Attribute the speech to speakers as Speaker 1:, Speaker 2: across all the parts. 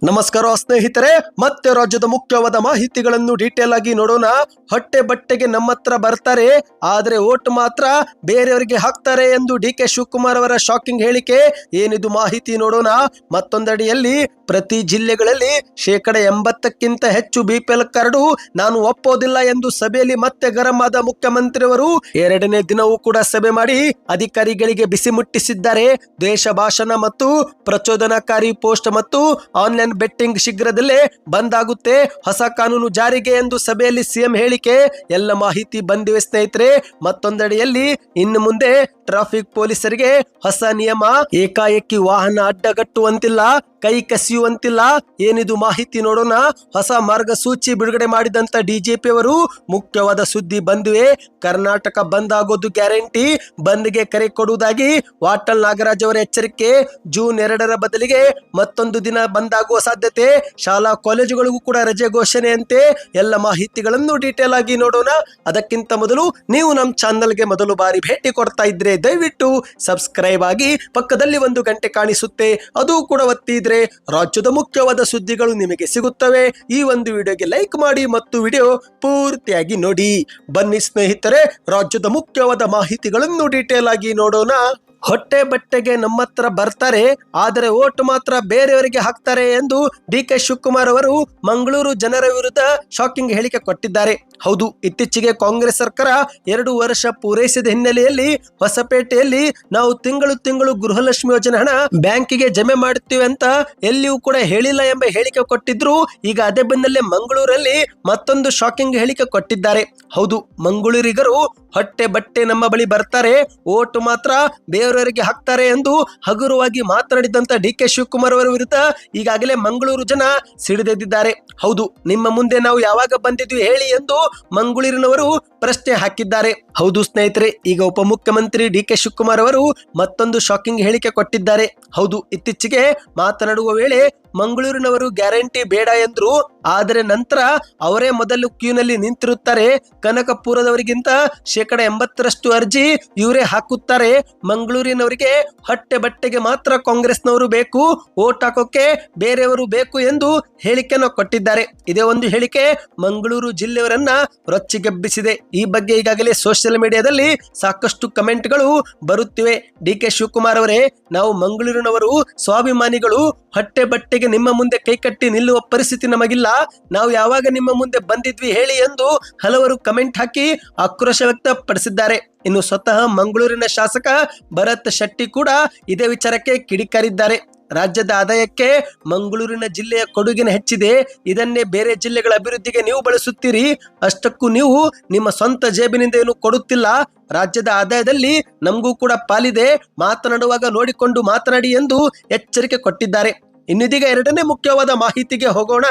Speaker 1: ನಮಸ್ಕಾರ ಸ್ನೇಹಿತರೆ, ಮತ್ತೆ ರಾಜ್ಯದ ಮುಖ್ಯವಾದ ಮಾಹಿತಿಗಳನ್ನು ಡೀಟೇಲ್ ಆಗಿ ನೋಡೋಣ. ಹೊಟ್ಟೆ ಬಟ್ಟೆಗೆ ನಮ್ಮ ಹತ್ರ ಬರ್ತಾರೆ, ಆದ್ರೆ ಓಟ್ ಮಾತ್ರ ಬೇರೆಯವರಿಗೆ ಹಾಕ್ತಾರೆ ಎಂದು ಡಿ ಕೆ ಶಿವಕುಮಾರ್ ಅವರ ಶಾಕಿಂಗ್ ಹೇಳಿಕೆ. ಏನಿದು ಮಾಹಿತಿ ನೋಡೋಣ. ಮತ್ತೊಂದಡಿಯಲ್ಲಿ, ಪ್ರತಿ ಜಿಲ್ಲೆಗಳಲ್ಲಿ ಶೇಕಡ ಎಂಬತ್ತಕ್ಕಿಂತ ಹೆಚ್ಚು ಬಿಪಿಎಲ್ ಕಾರ್ಡು ನಾನು ಒಪ್ಪೋದಿಲ್ಲ ಎಂದು ಸಭೆಯಲ್ಲಿ ಮತ್ತೆ ಗರಂ ಆದ ಮುಖ್ಯಮಂತ್ರಿಯವರು ಎರಡನೇ ದಿನವೂ ಕೂಡ ಸಭೆ ಮಾಡಿ ಅಧಿಕಾರಿಗಳಿಗೆ ಬಿಸಿ ಮುಟ್ಟಿಸಿದ್ದಾರೆ. ದೇಶ ಭಾಷಣ ಮತ್ತು ಪ್ರಚೋದನಕಾರಿ ಪೋಸ್ಟ್ ಮತ್ತು ಆನ್ಲೈನ್ ಬೆಟ್ಟಿಂಗ್ ಶೀಘ್ರದಲ್ಲೇ ಬಂದ್ ಆಗುತ್ತೆ ಹೊಸ ಕಾನೂನು ಜಾರಿಗೆ ಎಂದು ಸಭೆಯಲ್ಲಿ ಸಿಎಂ ಹೇಳಿಕೆ. ಎಲ್ಲ ಮಾಹಿತಿ ಬಂದಿವೆ ಸ್ನೇಹಿತರೆ. ಮತ್ತೊಂದೆಡೆಯಲ್ಲಿ ಇನ್ನು ಮುಂದೆ ಟ್ರಾಫಿಕ್ ಪೊಲೀಸರಿಗೆ ಹೊಸ ನಿಯಮ. ಏಕಾಏಕಿ ವಾಹನ ಅಡ್ಡಗಟ್ಟುವಂತಿಲ್ಲ. ಕೈ ಕಸಿಯುವಂತಿಲ್ಲ. ಏನಿದು ಮಾಹಿತಿ ನೋಡೋಣ. ಹೊಸ ಮಾರ್ಗಸೂಚಿ ಬಿಡುಗಡೆ ಮಾಡಿದಂತ ಡಿಜೆಪಿ ಅವರು ಮುಖ್ಯವಾದ ಸುದ್ದಿ ಬಂದುವೆ. ಕರ್ನಾಟಕ ಬಂದ್ ಆಗೋದು ಗ್ಯಾರಂಟಿ. ಬಂದ್ಗೆ ಕರೆ ಕೊಡುವುದಾಗಿ ವಾಟಲ್ ನಾಗರಾಜ್ ಅವರ ಎಚ್ಚರಿಕೆ. ಜೂನ್ ಎರಡರ ಬದಲಿಗೆ ಮತ್ತೊಂದು ದಿನ ಬಂದ್ ಆಗುವ ಸಾಧ್ಯತೆ. ಶಾಲಾ ಕಾಲೇಜುಗಳಿಗೂ ಕೂಡ ರಜೆ ಘೋಷಣೆಯಂತೆ ಎಲ್ಲ ಮಾಹಿತಿಗಳನ್ನು ಡೀಟೇಲ್ ಆಗಿ ನೋಡೋಣ. ಅದಕ್ಕಿಂತ ಮೊದಲು ನೀವು ನಮ್ಮ ಚಾನಲ್ಗೆ ಮೊದಲು ಬಾರಿ ಭೇಟಿ ಕೊಡ್ತಾ ಇದ್ರೆ ದಯವಿಟ್ಟು ಸಬ್ಸ್ಕ್ರೈಬ್ ಆಗಿ ಪಕ್ಕದಲ್ಲಿ ಒಂದು ಗಂಟೆ ಕಾಣಿಸುತ್ತೆ. ಅದು ಕೂಡ ಒತ್ತಿದ್ರೆ ರಾಜ್ಯದ ಮುಖ್ಯವಾದ ಸುದ್ದಿಗಳು ನಿಮಗೆ ಸಿಗುತ್ತವೆ. ಈ ಒಂದು ವಿಡಿಯೋಗೆ ಲೈಕ್ ಮಾಡಿ ಮತ್ತು ವಿಡಿಯೋ ಪೂರ್ತಿಯಾಗಿ ನೋಡಿ. ಬನ್ನಿ ಸ್ನೇಹಿತರೆ, ರಾಜ್ಯದ ಮುಖ್ಯವಾದ ಮಾಹಿತಿಗಳನ್ನು ಡೀಟೇಲ್ ಆಗಿ ನೋಡೋಣ. ಹೊಟ್ಟೆ ಬಟ್ಟೆಗೆ ನಮ್ಮ ಹತ್ರ ಬರ್ತಾರೆ, ಆದರೆ ಓಟ್ ಮಾತ್ರ ಬೇರೆಯವರಿಗೆ ಹಾಕ್ತಾರೆ ಎಂದು ಡಿ ಕೆ ಶಿವಕುಮಾರ್ ಅವರು ಮಂಗಳೂರು ಜನರ ವಿರುದ್ಧ ಶಾಕಿಂಗ್ ಹೇಳಿಕೆ ಕೊಟ್ಟಿದ್ದಾರೆ. ಹೌದು, ಇತ್ತೀಚೆಗೆ ಕಾಂಗ್ರೆಸ್ ಸರ್ಕಾರ ಎರಡು ವರ್ಷ ಪೂರೈಸಿದ ಹಿನ್ನೆಲೆಯಲ್ಲಿ ಹೊಸಪೇಟೆಯಲ್ಲಿ ನಾವು ತಿಂಗಳು ತಿಂಗಳು ಗೃಹಲಕ್ಷ್ಮಿ ಯೋಜನೆ ಹಣ ಬ್ಯಾಂಕಿಗೆ ಜಮೆ ಮಾಡುತ್ತೇವೆ ಅಂತ ಎಲ್ಲಿಯೂ ಕೂಡ ಹೇಳಿಲ್ಲ ಎಂಬ ಹೇಳಿಕೆ ಕೊಟ್ಟಿದ್ರು. ಈಗ ಅದೇ ಬೆನ್ನಲ್ಲೇ ಮಂಗಳೂರಲ್ಲಿ ಮತ್ತೊಂದು ಶಾಕಿಂಗ್ ಹೇಳಿಕೆ ಕೊಟ್ಟಿದ್ದಾರೆ. ಹೌದು, ಮಂಗಳೂರಿಗರು ಹೊಟ್ಟೆ ಬಟ್ಟೆ ನಮ್ಮ ಬಳಿ ಬರ್ತಾರೆ. ಓಟು ಮಾತ್ರ ಬೇರೆಯವರಿಗೆ ಹಾಕ್ತಾರೆ ಎಂದು ಹಗುರವಾಗಿ ಮಾತನಾಡಿದಂತ ಡಿ ಕೆ ಶಿವಕುಮಾರ್ ಅವರ ವಿರುದ್ಧ ಈಗಾಗಲೇ ಮಂಗಳೂರು ಜನ ಸಿಡಿದೆದ್ದಿದ್ದಾರೆ. ಹೌದು, ನಿಮ್ಮ ಮುಂದೆ ನಾವು ಯಾವಾಗ ಬಂದಿದ್ವಿ ಹೇಳಿ ಎಂದು ಮಂಗಳೂರಿನವರು ಪ್ರಶ್ನೆ ಹಾಕಿದ್ದಾರೆ. ಹೌದು ಸ್ನೇಹಿತರೆ, ಈಗ ಉಪಮುಖ್ಯಮಂತ್ರಿ ಡಿ ಕೆ ಶಿವಕುಮಾರ್ ಅವರು ಮತ್ತೊಂದು ಶಾಕಿಂಗ್ ಹೇಳಿಕೆ ಕೊಟ್ಟಿದ್ದಾರೆ. ಹೌದು, ಇತ್ತೀಚೆಗೆ ಮಾತನಾಡುವ ವೇಳೆ ಮಂಗಳೂರಿನವರು ಗ್ಯಾರಂಟಿ ಬೇಡ ಎಂದ್ರು, ಆದರೆ ನಂತರ ಅವರೇ ಮೊದಲು ಕ್ಯೂನಲ್ಲಿ ನಿಂತಿರುತ್ತಾರೆ. ಕನಕಪುರದವರಿಗಿಂತ ಶೇಕಡ ಎಂಬತ್ತರಷ್ಟು ಅರ್ಜಿ ಇವರೇ ಹಾಕುತ್ತಾರೆ. ಮಂಗಳೂರಿನವರಿಗೆ ಹೊಟ್ಟೆ ಬಟ್ಟೆಗೆ ಮಾತ್ರ ಕಾಂಗ್ರೆಸ್ನವರು ಬೇಕು, ಓಟ್ ಹಾಕೋಕೆ ಬೇರೆಯವರು ಬೇಕು ಎಂದು ಹೇಳಿಕೆಯನ್ನು ಕೊಟ್ಟಿದ್ದಾರೆ. ಇದೇ ಒಂದು ಹೇಳಿಕೆ ಮಂಗಳೂರು ಜಿಲ್ಲೆಯವರನ್ನ ರೊಚ್ಚಿಗೆಬ್ಬಿಸಿದೆ. ಈ ಬಗ್ಗೆ ಈಗಾಗಲೇ ಸೋಷಿಯಲ್ ಮೀಡಿಯಾದಲ್ಲಿ ಸಾಕಷ್ಟು ಕಮೆಂಟ್ಗಳು ಬರುತ್ತಿವೆ. ಡಿ ಕೆ ಶಿವಕುಮಾರ್ ಅವರೇ, ನಾವು ಮಂಗಳೂರಿನವರು, ಸ್ವಾಭಿಮಾನಿಗಳು, ಹೊಟ್ಟೆ ಬಟ್ಟೆಗೆ ನಿಮ್ಮ ಮುಂದೆ ಕೈಕಟ್ಟಿ ನಿಲ್ಲುವ ಪರಿಸ್ಥಿತಿ ನಮಗಿಲ್ಲ. ನಾವು ಯಾವಾಗ ನಿಮ್ಮ ಮುಂದೆ ಬಂದಿದ್ವಿ ಹೇಳಿ ಎಂದು ಹಲವರು ಕಮೆಂಟ್ ಹಾಕಿ ಆಕ್ರೋಶ ವ್ಯಕ್ತಪಡಿಸಿದ್ದಾರೆ. ಇನ್ನು ಸ್ವತಃ ಮಂಗಳೂರಿನ ಶಾಸಕ ಭರತ್ ಶೆಟ್ಟಿ ಕೂಡ ಇದೇ ವಿಚಾರಕ್ಕೆ ಕಿಡಿಕಾರಿದ್ದಾರೆ. ರಾಜ್ಯದ ಆದಾಯಕ್ಕೆ ಮಂಗಳೂರಿನ ಜಿಲ್ಲೆಯ ಕೊಡುಗಿನ ಹೆಚ್ಚಿದೆ. ಇದನ್ನೇ ಬೇರೆ ಜಿಲ್ಲೆಗಳ ಅಭಿವೃದ್ಧಿಗೆ ನೀವು ಬಳಸುತ್ತೀರಿ. ಅಷ್ಟಕ್ಕೂ ನೀವು ನಿಮ್ಮ ಸ್ವಂತ ಜೇಬಿನಿಂದ ಏನು ಕೊಡುತ್ತಿಲ್ಲ. ರಾಜ್ಯದ ಆದಾಯದಲ್ಲಿ ನಮಗೂ ಕೂಡ ಪಾಲಿದೆ. ಮಾತನಾಡುವಾಗ ನೋಡಿಕೊಂಡು ಮಾತನಾಡಿ ಎಂದು ಎಚ್ಚರಿಕೆ ಕೊಟ್ಟಿದ್ದಾರೆ. ಇನ್ನಿದೀಗ ಎರಡನೇ ಮುಖ್ಯವಾದ ಮಾಹಿತಿಗೆ ಹೋಗೋಣ.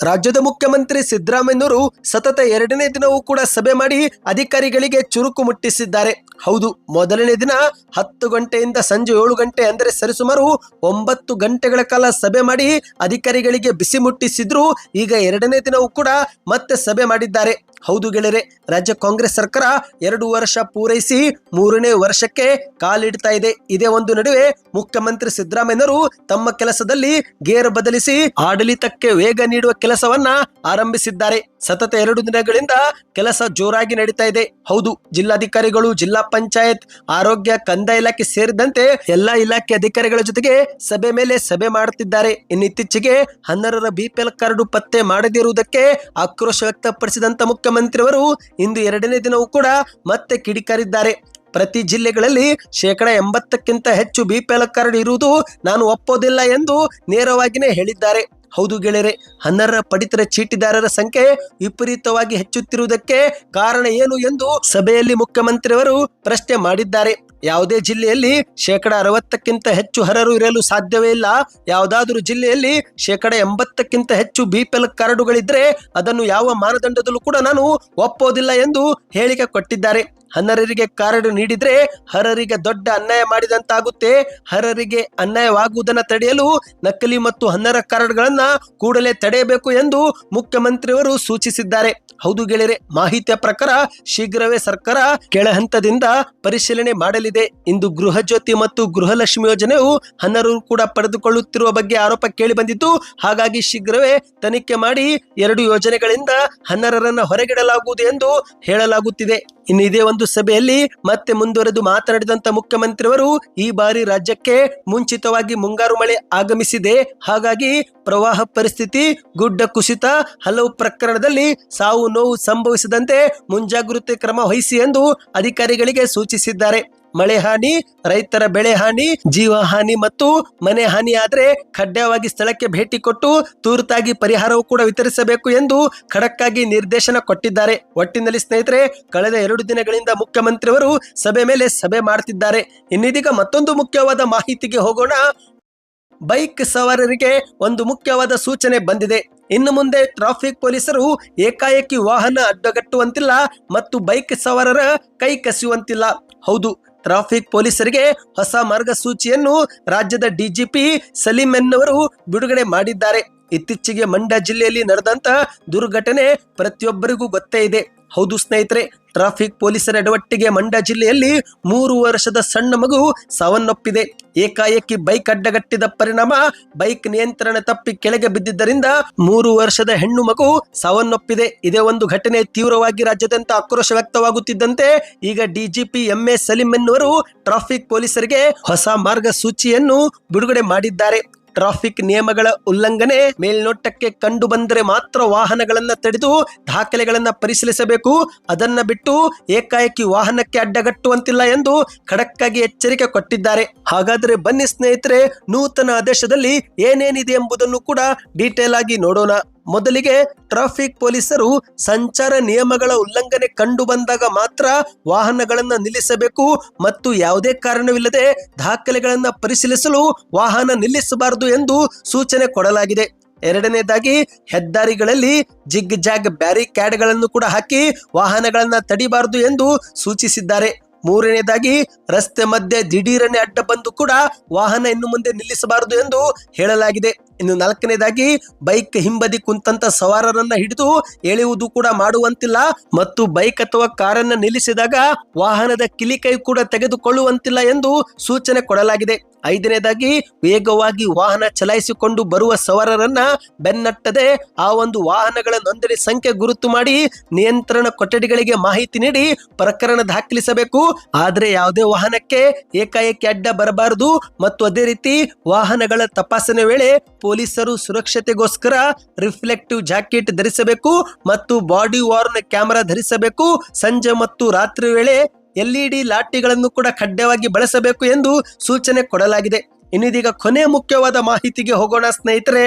Speaker 1: ರಾಜ್ಯದ ಮುಖ್ಯಮಂತ್ರಿ ಸಿದ್ದರಾಮಯ್ಯನವರು ಸತತ ಎರಡನೇ ದಿನವೂ ಕೂಡ ಸಭೆ ಮಾಡಿ ಅಧಿಕಾರಿಗಳಿಗೆ ಚುರುಕು ಮುಟ್ಟಿಸಿದ್ದಾರೆ. ಹೌದು, ಮೊದಲನೇ ದಿನ ಹತ್ತು ಗಂಟೆಯಿಂದ ಸಂಜೆ ಏಳು ಗಂಟೆ ಅಂದರೆ ಸರಿಸುಮಾರು ಒಂಬತ್ತು ಗಂಟೆಗಳ ಕಾಲ ಸಭೆ ಮಾಡಿ ಅಧಿಕಾರಿಗಳಿಗೆ ಬಿಸಿ ಮುಟ್ಟಿಸಿದ್ರು. ಈಗ ಎರಡನೇ ದಿನವೂ ಕೂಡ ಮತ್ತೆ ಸಭೆ ಮಾಡಿದ್ದಾರೆ. ಹೌದು ಗೆಳೆಯರೆ, ರಾಜ್ಯ ಕಾಂಗ್ರೆಸ್ ಸರ್ಕಾರ ಎರಡು ವರ್ಷ ಪೂರೈಸಿ ಮೂರನೇ ವರ್ಷಕ್ಕೆ ಕಾಲಿಡ್ತಾ ಇದೆ. ಇದೇ ಒಂದು ನಡುವೆ ಮುಖ್ಯಮಂತ್ರಿ ಸಿದ್ದರಾಮಯ್ಯನವರು ತಮ್ಮ ಕೆಲಸದಲ್ಲಿ ಗೇರ್ ಬದಲಿಸಿ ಆಡಳಿತಕ್ಕೆ ವೇಗ ನೀಡುವ ಕೆಲಸವನ್ನ ಆರಂಭಿಸಿದ್ದಾರೆ. ಸತತ ಎರಡು ದಿನಗಳಿಂದ ಕೆಲಸ ಜೋರಾಗಿ ನಡೀತಾ ಇದೆ. ಹೌದು, ಜಿಲ್ಲಾಧಿಕಾರಿಗಳು, ಜಿಲ್ಲಾ ಪಂಚಾಯತ್, ಆರೋಗ್ಯ ಕಂದ ಇಲಾಖೆ ಸೇರಿದಂತೆ ಎಲ್ಲಾ ಇಲಾಖೆ ಅಧಿಕಾರಿಗಳ ಜೊತೆಗೆ ಸಭೆ ಮೇಲೆ ಸಭೆ ಮಾಡುತ್ತಿದ್ದಾರೆ. ಇನ್ನಿತ್ತೀಚೆಗೆ ಹನ್ನೆರಡರ ಬಿಪಿಎಲ್ ಕಾರ್ಡ್ ಪತ್ತೆ ಮಾಡದಿರುವುದಕ್ಕೆ ಆಕ್ರೋಶ ವ್ಯಕ್ತಪಡಿಸಿದಂತ ಮುಖ್ಯಮಂತ್ರಿಯವರು ಇಂದು ಎರಡನೇ ದಿನವೂ ಕೂಡ ಮತ್ತೆ ಕಿಡಿಕಾರಿದ್ದಾರೆ. ಪ್ರತಿ ಜಿಲ್ಲೆಗಳಲ್ಲಿ ಶೇಕಡ ಎಂಬತ್ತಕ್ಕಿಂತ ಹೆಚ್ಚು ಬಿಪಿಎಲ್ ಕಾರ್ಡ್ ಇರುವುದು ನಾನು ಒಪ್ಪೋದಿಲ್ಲ ಎಂದು ನೇರವಾಗಿಯೇ ಹೇಳಿದ್ದಾರೆ. ಹೌದು ಗೆಳೆಯರೆ ಹನ್ನರ ಪಡಿತರ ಚೀಟಿದಾರರ ಸಂಖ್ಯೆ ವಿಪರೀತವಾಗಿ ಹೆಚ್ಚುತ್ತಿರುವುದಕ್ಕೆ ಕಾರಣ ಏನು ಎಂದು ಸಭೆಯಲ್ಲಿ ಮುಖ್ಯಮಂತ್ರಿಯವರು ಪ್ರಶ್ನೆ ಮಾಡಿದ್ದಾರೆ. ಯಾವುದೇ ಜಿಲ್ಲೆಯಲ್ಲಿ ಶೇಕಡ ಅರವತ್ತಕ್ಕಿಂತ ಹೆಚ್ಚು ಹರರು ಇರಲು ಸಾಧ್ಯವೇ ಇಲ್ಲ. ಯಾವುದಾದರೂ ಜಿಲ್ಲೆಯಲ್ಲಿ ಶೇಕಡ ಎಂಬತ್ತಕ್ಕಿಂತ ಹೆಚ್ಚು ಬಿಪಿಎಲ್ ಕಾರ್ಡುಗಳಿದ್ರೆ ಅದನ್ನು ಯಾವ ಮಾನದಂಡದಲ್ಲೂ ಕೂಡ ನಾನು ಒಪ್ಪೋದಿಲ್ಲ ಎಂದು ಹೇಳಿಕೆ ಕೊಟ್ಟಿದ್ದಾರೆ. ಹನರರಿಗೆ ಕಾರ್ಡ್ ನೀಡಿದ್ರೆ ಹರರಿಗೆ ದೊಡ್ಡ ಅನ್ಯಾಯ ಮಾಡಿದಂತಾಗುತ್ತೆ. ಹರರಿಗೆ ಅನ್ಯಾಯವಾಗುವುದನ್ನು ತಡೆಯಲು ನಕಲಿ ಮತ್ತು ಹನ್ನರ ಕಾರ್ಡ್ಗಳನ್ನ ಕೂಡಲೇ ತಡೆಯಬೇಕು ಎಂದು ಮುಖ್ಯಮಂತ್ರಿಯವರು ಸೂಚಿಸಿದ್ದಾರೆ. ಹೌದು ಗೆಳೆಯರೆ, ಮಾಹಿತಿಯ ಪ್ರಕಾರ ಶೀಘ್ರವೇ ಸರ್ಕಾರ ಕೆಳಹಂತದಿಂದ ಪರಿಶೀಲನೆ ಮಾಡಲಿದೆ. ಇಂದು ಗೃಹ ಜ್ಯೋತಿ ಮತ್ತು ಗೃಹಲಕ್ಷ್ಮಿ ಯೋಜನೆಯು ಹನ್ನರು ಕೂಡ ಪಡೆದುಕೊಳ್ಳುತ್ತಿರುವ ಬಗ್ಗೆ ಆರೋಪ ಕೇಳಿ ಬಂದಿದ್ದು, ಹಾಗಾಗಿ ಶೀಘ್ರವೇ ತನಿಖೆ ಮಾಡಿ ಎರಡು ಯೋಜನೆಗಳಿಂದ ಹನ್ನರರನ್ನು ಹೊರಗಿಡಲಾಗುವುದು ಎಂದು ಹೇಳಲಾಗುತ್ತಿದೆ. ಇನ್ನು ಇದೇ ಒಂದು ಸಭೆಯಲ್ಲಿ ಮತ್ತೆ ಮುಂದುವರೆದು ಮಾತನಾಡಿದಂತ ಮುಖ್ಯಮಂತ್ರಿಯವರು ಈ ಬಾರಿ ರಾಜ್ಯಕ್ಕೆ ಮುಂಚಿತವಾಗಿ ಮುಂಗಾರು ಮಳೆ ಆಗಮಿಸಿದೆ. ಹಾಗಾಗಿ ಪ್ರವಾಹ ಪರಿಸ್ಥಿತಿ, ಗುಡ್ಡ ಕುಸಿತ, ಹಲವು ಪ್ರಕರಣದಲ್ಲಿ ಸಾವು ನೋವು ಸಂಭವಿಸದಂತೆ ಮುಂಜಾಗೃತಿ ಕ್ರಮ ವಹಿಸಿ ಎಂದು ಅಧಿಕಾರಿಗಳಿಗೆ ಸೂಚಿಸಿದ್ದಾರೆ. ಮಳೆ ಹಾನಿ, ರೈತರ ಬೆಳೆ ಹಾನಿ, ಜೀವ ಹಾನಿ ಮತ್ತು ಮನೆ ಹಾನಿ ಆದ್ರೆ ಕಡ್ಡಾಯವಾಗಿ ಸ್ಥಳಕ್ಕೆ ಭೇಟಿ ಕೊಟ್ಟು ತುರ್ತಾಗಿ ಪರಿಹಾರವೂ ಕೂಡ ವಿತರಿಸಬೇಕು ಎಂದು ಖಡಕ್ಕಾಗಿ ನಿರ್ದೇಶನ ಕೊಟ್ಟಿದ್ದಾರೆ. ಒಟ್ಟಿನಲ್ಲಿ ಸ್ನೇಹಿತರೆ, ಕಳೆದ ಎರಡು ದಿನಗಳಿಂದ ಮುಖ್ಯಮಂತ್ರಿಯವರು ಸಭೆ ಮೇಲೆ ಸಭೆ ಮಾಡ್ತಿದ್ದಾರೆ. ಇನ್ನಿದೀಗ ಮತ್ತೊಂದು ಮುಖ್ಯವಾದ ಮಾಹಿತಿಗೆ ಹೋಗೋಣ. ಬೈಕ್ ಸವಾರರಿಗೆ ಒಂದು ಮುಖ್ಯವಾದ ಸೂಚನೆ ಬಂದಿದೆ. ಇನ್ನು ಮುಂದೆ ಟ್ರಾಫಿಕ್ ಪೊಲೀಸರು ಏಕಾಏಕಿ ವಾಹನ ಅಡ್ಡಗಟ್ಟುವಂತಿಲ್ಲ ಮತ್ತು ಬೈಕ್ ಸವಾರರ ಕೈ ಕಸಿಯುವಂತಿಲ್ಲ. ಹೌದು ಟ್ರಾಫಿಕ್ ಪೊಲೀಸರಿಗೆ ಹೊಸ ಮಾರ್ಗಸೂಚಿಯನ್ನು ರಾಜ್ಯದ ಡಿಜಿಪಿ ಸಲೀಂ ಎನ್ನವರು ಬಿಡುಗಡೆ ಮಾಡಿದ್ದಾರೆ. ಇತ್ತೀಚೆಗೆ ಮಂಡ್ಯ ಜಿಲ್ಲೆಯಲ್ಲಿ ನಡೆದಂತಹ ದುರ್ಘಟನೆ ಪ್ರತಿಯೊಬ್ಬರಿಗೂ ಗೊತ್ತೇ ಇದೆ. ಹೌದು ಸ್ನೇಹಿತರೆ, ಟ್ರಾಫಿಕ್ ಪೊಲೀಸರ ಎಡವಟ್ಟಿಗೆ ಮಂಡ್ಯ ಜಿಲ್ಲೆಯಲ್ಲಿ ಮೂರು ವರ್ಷದ ಸಣ್ಣ ಮಗು ಸಾವನ್ನಪ್ಪಿದೆ. ಏಕಾಏಕಿ ಬೈಕ್ ಅಡ್ಡಗಟ್ಟಿದ ಪರಿಣಾಮ ಬೈಕ್ ನಿಯಂತ್ರಣ ತಪ್ಪಿ ಕೆಳಗೆ ಬಿದ್ದಿದ್ದರಿಂದ ಮೂರು ವರ್ಷದ ಹೆಣ್ಣು ಮಗು ಸಾವನ್ನಪ್ಪಿದೆ. ಇದೇ ಒಂದು ಘಟನೆ ತೀವ್ರವಾಗಿ ರಾಜ್ಯಾದ್ಯಂತ ಆಕ್ರೋಶ ವ್ಯಕ್ತವಾಗುತ್ತಿದ್ದಂತೆ ಈಗ ಡಿಜಿಪಿ ಎಂ ಎ ಸಲೀಂ ಎನ್ನುವರು ಟ್ರಾಫಿಕ್ ಪೊಲೀಸರಿಗೆ ಹೊಸ ಮಾರ್ಗಸೂಚಿಯನ್ನು ಬಿಡುಗಡೆ ಮಾಡಿದ್ದಾರೆ. ಟ್ರಾಫಿಕ್ ನಿಯಮಗಳ ಉಲ್ಲಂಘನೆ, ಮೇಲ್ನೋಟಕ್ಕೆ ಕಂಡು ಬಂದರೆ ಮಾತ್ರ ವಾಹನಗಳನ್ನ ತಡೆದು ದಾಖಲೆಗಳನ್ನ ಪರಿಶೀಲಿಸಬೇಕು. ಅದನ್ನ ಬಿಟ್ಟು ಏಕಾಏಕಿ ವಾಹನಕ್ಕೆ ಅಡ್ಡಗಟ್ಟುವಂತಿಲ್ಲ ಎಂದು ಖಡಕ್ಕಾಗಿ ಎಚ್ಚರಿಕೆ ಕೊಟ್ಟಿದ್ದಾರೆ. ಹಾಗಾದ್ರೆ ಬನ್ನಿ ಸ್ನೇಹಿತರೆ, ನೂತನ ಆದೇಶದಲ್ಲಿ ಏನೇನಿದೆ ಎಂಬುದನ್ನು ಕೂಡ ಡೀಟೇಲ್ ಆಗಿ ನೋಡೋಣ. ಮೊದಲಿಗೆ ಟ್ರಾಫಿಕ್ ಪೊಲೀಸರು ಸಂಚಾರ ನಿಯಮಗಳ ಉಲ್ಲಂಘನೆ ಕಂಡು ಬಂದಾಗ ಮಾತ್ರ ವಾಹನಗಳನ್ನು ನಿಲ್ಲಿಸಬೇಕು ಮತ್ತು ಯಾವುದೇ ಕಾರಣವಿಲ್ಲದೆ ದಾಖಲೆಗಳನ್ನು ಪರಿಶೀಲಿಸಲು ವಾಹನ ನಿಲ್ಲಿಸಬಾರದು ಎಂದು ಸೂಚನೆ ಕೊಡಲಾಗಿದೆ. ಎರಡನೇದಾಗಿ, ಹೆದ್ದಾರಿಗಳಲ್ಲಿ ಜಿಗ್ ಜಾಗ್ ಬ್ಯಾರಿಕ್ಯಾಡ್ಗಳನ್ನು ಕೂಡ ಹಾಕಿ ವಾಹನಗಳನ್ನು ತಡಿಬಾರದು ಎಂದು ಸೂಚಿಸಿದ್ದಾರೆ. ಮೂರನೇದಾಗಿ, ರಸ್ತೆ ಮಧ್ಯೆ ದಿಢೀರನೆ ಅಡ್ಡ ಬಂದು ಕೂಡ ವಾಹನ ಇನ್ನು ಮುಂದೆ ನಿಲ್ಲಿಸಬಾರದು ಎಂದು ಹೇಳಲಾಗಿದೆ. ಇನ್ನು ನಾಲ್ಕನೇದಾಗಿ, ಬೈಕ್ ಹಿಂಬದಿ ಕುಂತಂತ ಸವಾರರನ್ನ ಹಿಡಿದು ಎಳೆಯುವುದು ಕೂಡ ಮಾಡುವಂತಿಲ್ಲ ಮತ್ತು ಬೈಕ್ ಅಥವಾ ಕಾರನ್ನ ನಿಲ್ಲಿಸಿದಾಗ ವಾಹನದ ಕಿಲಿಕೈ ಕೂಡ ತೆಗೆದುಕೊಳ್ಳುವಂತಿಲ್ಲ ಎಂದು ಸೂಚನೆ ಕೊಡಲಾಗಿದೆ. ಐದನೇದಾಗಿ, ವೇಗವಾಗಿ ವಾಹನ ಚಲಾಯಿಸಿಕೊಂಡು ಬರುವ ಸವಾರರನ್ನ ಬೆನ್ನಟ್ಟದೆ ಆ ಒಂದು ವಾಹನಗಳ ನೋಂದಣಿ ಸಂಖ್ಯೆ ಗುರುತು ಮಾಡಿ ನಿಯಂತ್ರಣ ಕೊಠಡಿಗಳಿಗೆ ಮಾಹಿತಿ ನೀಡಿ ಪ್ರಕರಣ ದಾಖಲಿಸಬೇಕು. ಆದರೆ ಯಾವುದೇ ವಾಹನಕ್ಕೆ ಏಕಾಏಕಿ ಅಡ್ಡ ಬರಬಾರದು ಮತ್ತು ಅದೇ ರೀತಿ ವಾಹನಗಳ ತಪಾಸಣೆ ವೇಳೆ ಪೊಲೀಸರು ಸುರಕ್ಷತೆಗೋಸ್ಕರ ರಿಫ್ಲೆಕ್ಟಿವ್ ಜಾಕೆಟ್ ಧರಿಸಬೇಕು ಮತ್ತು ಬಾಡಿ ವಾರ್ನ್ ಕ್ಯಾಮೆರಾ ಧರಿಸಬೇಕು. ಸಂಜೆ ಮತ್ತು ರಾತ್ರಿ ವೇಳೆ ಎಲ್ಇಡಿ ಲಾಟಿಗಳನ್ನು ಕೂಡ ಕಡ್ಡಾಯವಾಗಿ ಬಳಸಬೇಕು ಎಂದು ಸೂಚನೆ ಕೊಡಲಾಗಿದೆ. ಇನ್ನಿದೀಗ ಕೊನೆ ಮುಖ್ಯವಾದ ಮಾಹಿತಿಗೆ ಹೋಗೋಣ ಸ್ನೇಹಿತರೆ.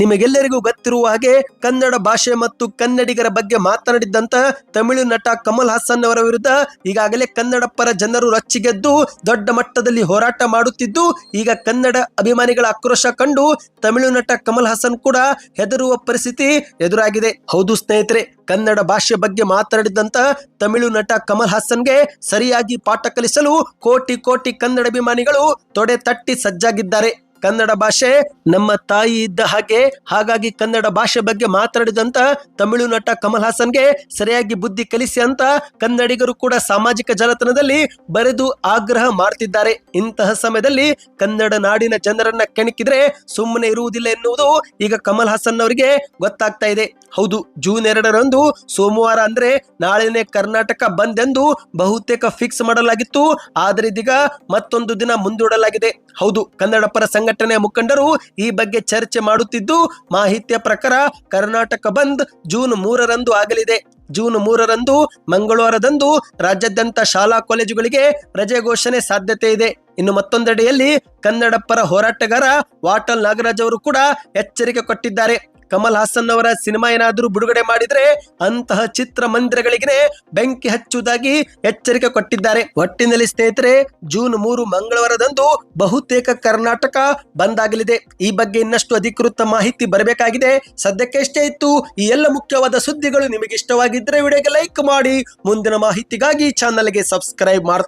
Speaker 1: ನಿಮಗೆಲ್ಲರಿಗೂ ಗೊತ್ತಿರುವ ಹಾಗೆ ಕನ್ನಡ ಭಾಷೆ ಮತ್ತು ಕನ್ನಡಿಗರ ಬಗ್ಗೆ ಮಾತನಾಡಿದ್ದಂತ ತಮಿಳು ನಟ ಕಮಲ್ ಹಾಸನ್ ಅವರ ವಿರುದ್ಧ ಈಗಾಗಲೇ ಕನ್ನಡ ಪರ ಜನರು ರಚ್ಚಿಗೆದ್ದು ದೊಡ್ಡ ಮಟ್ಟದಲ್ಲಿ ಹೋರಾಟ ಮಾಡುತ್ತಿದ್ದು, ಈಗ ಕನ್ನಡ ಅಭಿಮಾನಿಗಳ ಆಕ್ರೋಶ ಕಂಡು ತಮಿಳು ನಟ ಕಮಲ್ ಹಾಸನ್ ಕೂಡ ಹೆದರುವ ಪರಿಸ್ಥಿತಿ ಎದುರಾಗಿದೆ. ಹೌದು ಸ್ನೇಹಿತರೆ, ಕನ್ನಡ ಭಾಷೆ ಬಗ್ಗೆ ಮಾತನಾಡಿದಂತ ತಮಿಳು ನಟ ಕಮಲ್ ಹಾಸನ್ಗೆ ಸರಿಯಾಗಿ ಪಾಠ ಕಲಿಸಲು ಕೋಟಿ ಕೋಟಿ ಕನ್ನಡ ಅಭಿಮಾನಿಗಳು ತೊಡೆ ತಟ್ಟಿ ಸಜ್ಜಾಗಿದ್ದಾರೆ. ಕನ್ನಡ ಭಾಷೆ ನಮ್ಮ ತಾಯಿ ಇದ್ದ ಹಾಗೆ. ಹಾಗಾಗಿ ಕನ್ನಡ ಭಾಷೆ ಬಗ್ಗೆ ಮಾತನಾಡಿದಂತ ತಮಿಳು ನಟ ಕಮಲ್ ಹಾಸನ್ಗೆ ಸರಿಯಾಗಿ ಬುದ್ಧಿ ಕಲಿಸಿ ಅಂತ ಕನ್ನಡಿಗರು ಕೂಡ ಸಾಮಾಜಿಕ ಜಾಲತಾಣದಲ್ಲಿ ಬರೆದು ಆಗ್ರಹ ಮಾಡ್ತಿದ್ದಾರೆ. ಇಂತಹ ಸಮಯದಲ್ಲಿ ಕನ್ನಡ ನಾಡಿನ ಜನರನ್ನ ಕೆಣಕಿದ್ರೆ ಸುಮ್ಮನೆ ಇರುವುದಿಲ್ಲ ಎನ್ನುವುದು ಈಗ ಕಮಲ್ ಹಾಸನ್ ಅವರಿಗೆ ಗೊತ್ತಾಗ್ತಾ ಇದೆ. ಹೌದು, ಜೂನ್ ಎರಡರಂದು ಸೋಮವಾರ ಅಂದ್ರೆ ನಾಳೆನೆ ಕರ್ನಾಟಕ ಬಂದ್ ಎಂದು ಬಹುತೇಕ ಫಿಕ್ಸ್ ಮಾಡಲಾಗಿತ್ತು. ಆದ್ರೆ ಇದೀಗ ಮತ್ತೊಂದು ದಿನ ಮುಂದೂಡಲಾಗಿದೆ. ಹೌದು, ಕನ್ನಡ ಪರ ಸಂಘಟನೆಯ ಮುಖಂಡರು ಈ ಬಗ್ಗೆ ಚರ್ಚೆ ಮಾಡುತ್ತಿದ್ದು, ಮಾಹಿತಿಯ ಪ್ರಕಾರ ಕರ್ನಾಟಕ ಬಂದ್ ಜೂನ್ ಮೂರರಂದು ಆಗಲಿದೆ. ಜೂನ್ ಮೂರರಂದು ಮಂಗಳವಾರದಂದು ರಾಜ್ಯಾದ್ಯಂತ ಶಾಲಾ ಕಾಲೇಜುಗಳಿಗೆ ರಜೆ ಘೋಷಣೆ ಸಾಧ್ಯತೆ ಇದೆ. ಇನ್ನು ಮತ್ತೊಂದೆಡೆಯಲ್ಲಿ ಕನ್ನಡ ಪರ ಹೋರಾಟಗಾರ ವಾಟಲ್ ನಾಗರಾಜ್ ಅವರು ಕೂಡ ಎಚ್ಚರಿಕೆ ಕೊಟ್ಟಿದ್ದಾರೆ. ಕಮಲ್ ಹಾಸನ್ ಅವರ ಸಿನಿಮಾ ಏನಾದರೂ ಬಿಡುಗಡೆ ಮಾಡಿದ್ರೆ ಅಂತಹ ಚಿತ್ರಮಂದಿರಗಳಿಗೆ ಬೆಂಕಿ ಹಚ್ಚುವುದಾಗಿ ಎಚ್ಚರಿಕೆ ಕೊಟ್ಟಿದ್ದಾರೆ. ಒಟ್ಟಿನಲ್ಲಿ ಸ್ನೇಹಿತರೆ, ಜೂನ್ ಮೂರು ಮಂಗಳವಾರದಂದು ಬಹುತೇಕ ಕರ್ನಾಟಕ ಬಂದ್ ಆಗಲಿದೆ ಈ ಬಗ್ಗೆ ಇನ್ನಷ್ಟು ಅಧಿಕೃತ ಮಾಹಿತಿ ಬರಬೇಕಾಗಿದೆ. ಸದ್ಯಕ್ಕೆ ಎಷ್ಟೇ ಇತ್ತು. ಈ ಎಲ್ಲ ಮುಖ್ಯವಾದ ಸುದ್ದಿಗಳು ನಿಮಗೆ ಇಷ್ಟವಾಗಿದ್ದರೆ ವಿಡಿಯೋಗೆ ಲೈಕ್ ಮಾಡಿ. ಮುಂದಿನ ಮಾಹಿತಿಗಾಗಿ ಚಾನಲ್ಗೆ ಸಬ್ಸ್ಕ್ರೈಬ್ ಮಾಡಿ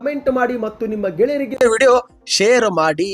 Speaker 1: ಕಮೆಂಟ್ ಮಾಡಿ ಮತ್ತು ನಿಮ್ಮ ಗೆಳೆಯರಿಗೆ ವಿಡಿಯೋ ಶೇರ್ ಮಾಡಿ.